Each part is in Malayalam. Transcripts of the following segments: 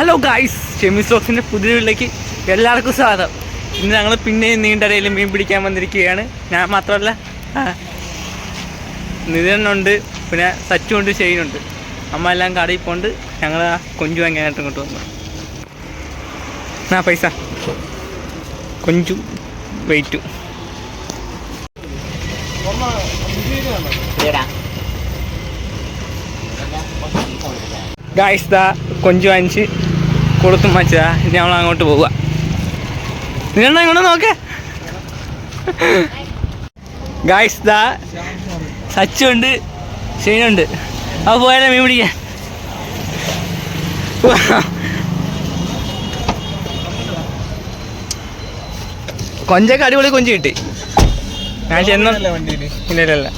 ഹലോ ഗായ്സ് ഷെമി സോക്സിന്റെ പുതിയ വീട്ടിലേക്ക് എല്ലാവർക്കും സ്വാഗതം. ഇന്ന് ഞങ്ങൾ പിന്നെയും നീണ്ടരയിൽ മീൻ പിടിക്കാൻ വന്നിരിക്കുകയാണ്. ഞാൻ മാത്രമല്ല നിതിനുണ്ട് പിന്നെ സച്ചുണ്ട് ഷെയ്നുണ്ട്. അമ്മ എല്ലാം കടയിൽ പോണ്ട്. ഞങ്ങൾ ആ കൊഞ്ചു വാങ്ങാനായിട്ട് ഇങ്ങോട്ട് വന്നു. ആ പൈസ. കൊഞ്ചു വെയിറ്റും. ഗായ്സ് ദാ കൊഞ്ചു വാങ്ങിച്ച് കൊടുത്തും വച്ചതാ ഇനി നമ്മൾ അങ്ങോട്ട് പോവുക. നിങ്ങളെന്നാ ഇങ്ങോട്ട് നോക്കേ? ഗായ്സ് ദാ സച്ചുണ്ട് ഷീനുണ്ട് അപ്പോൾ പോയാലേ മീൻ പിടിക്കാൻ. കൊഞ്ചൊക്കെ അടിപൊളി കൊഞ്ച് കിട്ടി. ഞാൻ ചെന്ന ഇല്ല ഇല്ല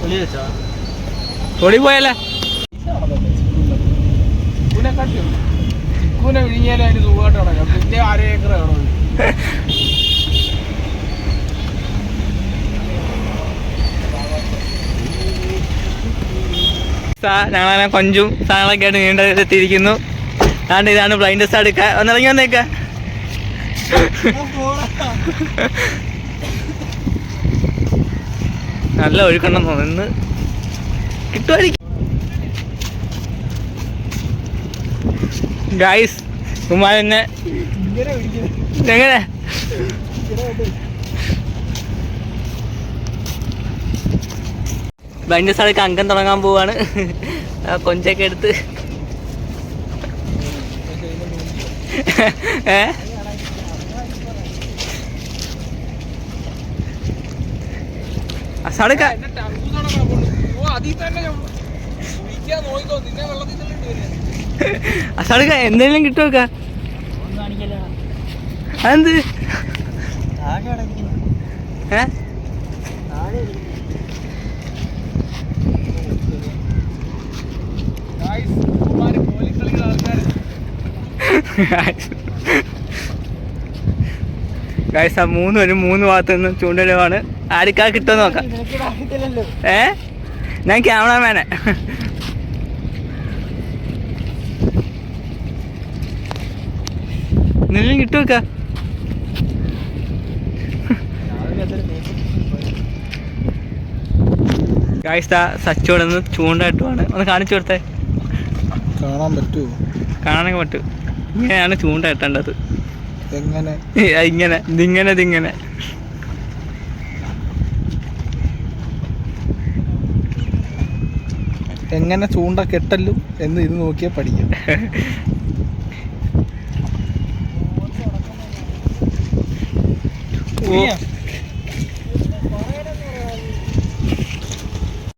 പൊളി ഓടി പോയാലേ ചിക്കൂനെ വിഴിഞ്ഞാലേ അതിന് സുഖമായിട്ട് കിടക്കാം പിന്നെ അര ഏക്കർ കാണും ഞങ്ങളങ്ങനെ കൊഞ്ചും സാധനങ്ങളൊക്കെ ആയിട്ട് നീണ്ട എത്തിയിരിക്കുന്നു. അതുകൊണ്ട് ഇതാണ് ബ്ലൈൻഡ് ടെസ്റ്റ് എടുക്കുക ഒന്നിറങ്ങി വന്നേക്ക. നല്ല ഒഴുക്കണം തോന്നുന്നു. കിട്ടുമായിരിക്കും. ഗായ്സ് പിടിക്കുന്നത് എങ്ങനെ? ഭയങ്കര സ്റ്റാർക്ക് അംഗം തുടങ്ങാൻ പോവാണ്. കൊഞ്ചൊക്കെ എടുത്ത്. ഏ? അസാടുക്ക അസാടുക്ക എന്തെങ്കിലും കിട്ടുമൊക്കെ അതെന്ത്? ഏ? ഗായ്സ് ആ മൂന്ന് ഒരു മൂന്ന് ഭാഗത്ത് നിന്ന് ചൂണ്ടലുമാണ് ആർക്കാ കിട്ടുമെന്ന് നോക്കാം. ഏ? ഞാൻ ക്യാമറാമാനെ എന്തെങ്കിലും കിട്ടുമോക്ക ഗായ്സ് സച്ചോടെന്ന് സച്ചോടെ നിന്ന് ചൂണ്ട കിട്ടുവാണ് ഒന്ന് കാണിച്ചു കൊടുത്തേ. കാണാൻ പറ്റുമോ കാണാനൊക്കെ പറ്റൂ. ഇങ്ങനെയാണ് ചൂണ്ട കിട്ടേണ്ടത് എങ്ങനെ ഇങ്ങനെ. ഇതിങ്ങനെ ഇതിങ്ങനെ. എങ്ങനെ ചൂണ്ട കെട്ടല്ലു എന്ന് ഇത് നോക്കിയാൽ പഠിക്കാം.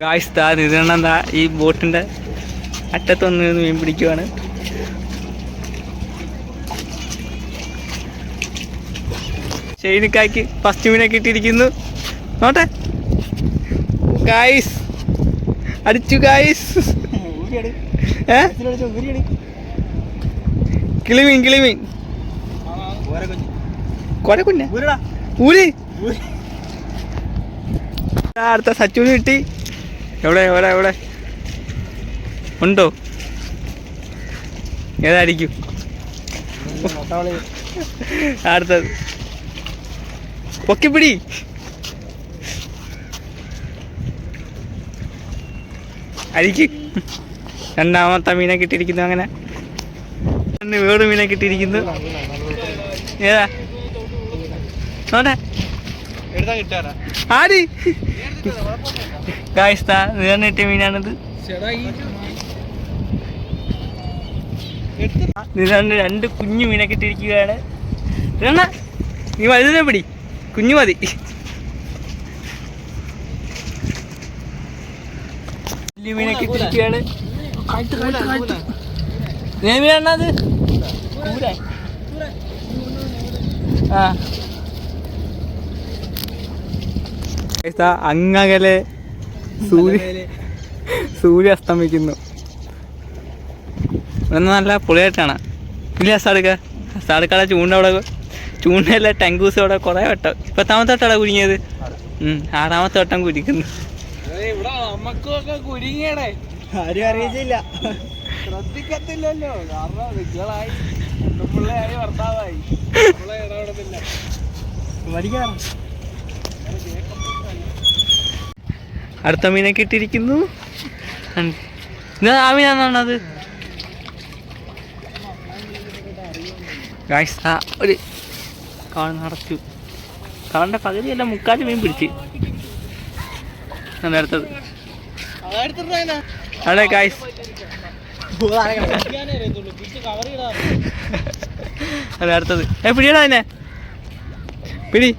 ഗായ്സ് താ ഈ ബോട്ടിന്റെ അറ്റത്തൊന്ന് നിന്ന് മീൻ പിടിക്കുവാണ്. ഷെയ്നിക്കായ്ക്ക് ഫസ്റ്റ് മീനെ കിട്ടിയിരിക്കുന്നു. നോട്ടെ. ഗായ്സ് അടിച്ചു ഗായ്സ് ഏ? കിളിമീൻ കിളിമീൻ. കൊട കുഞ്ഞ. ഊരി അടുത്ത സച്ചുവിന് കിട്ടി. എവിടെ എവിടെ എവിടെ? ഉണ്ടോ? ഏതായിരിക്കും? അടുത്തത് പൊക്കിപ്പിടി. അരിക്ക്. രണ്ടാമത്തെ മീനെ കിട്ടിയിരിക്കുന്നു അങ്ങനെ. വേറെ മീനെ കിട്ടിയിരിക്കുന്നു. ഏതാ? ആര് മീനാണിത്. നിലാണ്ട് രണ്ട് കുഞ്ഞു മീനെ കിട്ടിയിരിക്കുകയാണ് ഇതെന്നാ നീ വലുതിനെ പിടി. കുഞ്ഞു മതി. വലിയ മീനെ കിട്ടിയിരിക്കുകയാണ് നീ മീനാണത് ആ ഗായ്സ്, ദാ അങ്ങകലെ സൂര്യ സൂര്യ അസ്തമിക്കുന്നു. നല്ല പൊളിയായിട്ടാണ്. ഇല്ല സാടുക്ക സാടുക്കട ചൂണ്ട അവിടെ ചൂണ്ടയിലെ ടെങ്കൂസ് അവിടെ കുറേ വട്ടം. പത്താമത്തെ വട്ടമാണ് കുരുങ്ങിയത്? ആറാമത്തെ വട്ടം കുരിക്കുന്നു. ആരും അറിയിച്ചില്ല ശ്രദ്ധിക്കത്തില്ലല്ലോ. കാരണം നിങ്ങളായി. ഭർത്താവായി. നമ്മളെ വലിക്കണം അടുത്ത മീനെ കിട്ടിയിരിക്കുന്നു. ആ മീനാണത് അത്? ഗായ്സ് ആ ഒരു കാൾ നടച്ചു. കാളിന്റെ പകുതിയല്ല മുക്കാൽ മീൻ പിടിച്ച്. അവിടെ ഗായ്സ് അതെ അടുത്തത് ഏ പിടിയടാ അതിനെ. പിടി പിടിയടാ അതിനെ ഗായ്സ്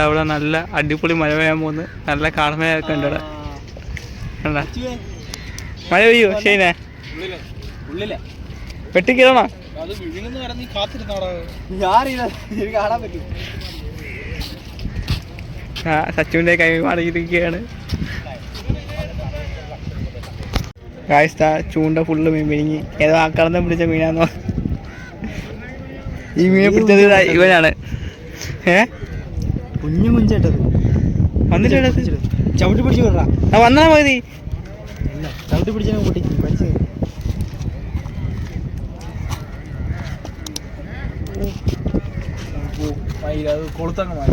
അവിടെ നല്ല അടിപൊളി മഴ പെയ്യാൻ പോകുന്നു. നല്ല കാർമയൊക്കെ ഉണ്ട് അവിടെ. കണ്ടാ? മഴ പെയ്യോ ശരിനെ വെട്ടിക്കണോ ആ സച്ചുവിന്റെ കൈ മാറിയിരിക്കുകയാണ് കായസ്ഥ ചൂണ്ട ഫുള്ള് മീൻ മിനിങ്ങി ഏതോ ആക്കളന്തം പിടിച്ച മീനാന്നോ? ഈ മീനെ പിടിച്ചത് ഇവനാണ്. ഏ? കുഞ്ഞു കുഞ്ചേട്ടത്. വന്നിട്ടുണ്ട് ചവിട്ടി പിടിച്ചു വിടറാ ആ വന്നാ മതി ഇല്ല ചവിട്ടി പിടിച്ചാൽ പൊട്ടി. പഠിച്ചു. അത് കൊളുത്തങ്ങ് മാറി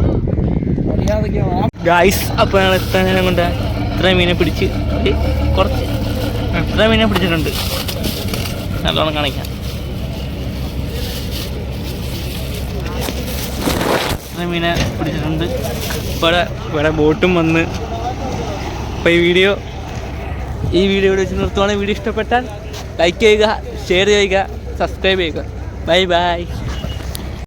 മര്യാദയ്ക്ക് ആ ഗായ്സ് അപ്പോൾ ഞങ്ങൾ എത്ര നേരം കൊണ്ട് ഇത്ര മീനെ പിടിച്ച് കുറച്ച് എത്ര ഇത്ര മീനെ പിടിച്ചിട്ടുണ്ട്. നല്ലോണം കാണിക്കാം. ഇത്ര മീനെ പിടിച്ചിട്ടുണ്ട്. ഇവിടെ ഇവിടെ ബോട്ടും വന്ന്. അപ്പോൾ ഈ വീഡിയോ ഈ വീഡിയോ ഇവിടെ വെച്ച് നിർത്തുവാണെങ്കിൽ വീഡിയോ ഇഷ്ടപ്പെട്ടാൽ ലൈക്ക് ചെയ്യുക ഷെയർ ചെയ്യുക സബ്സ്ക്രൈബ് ചെയ്യുക. Bye bye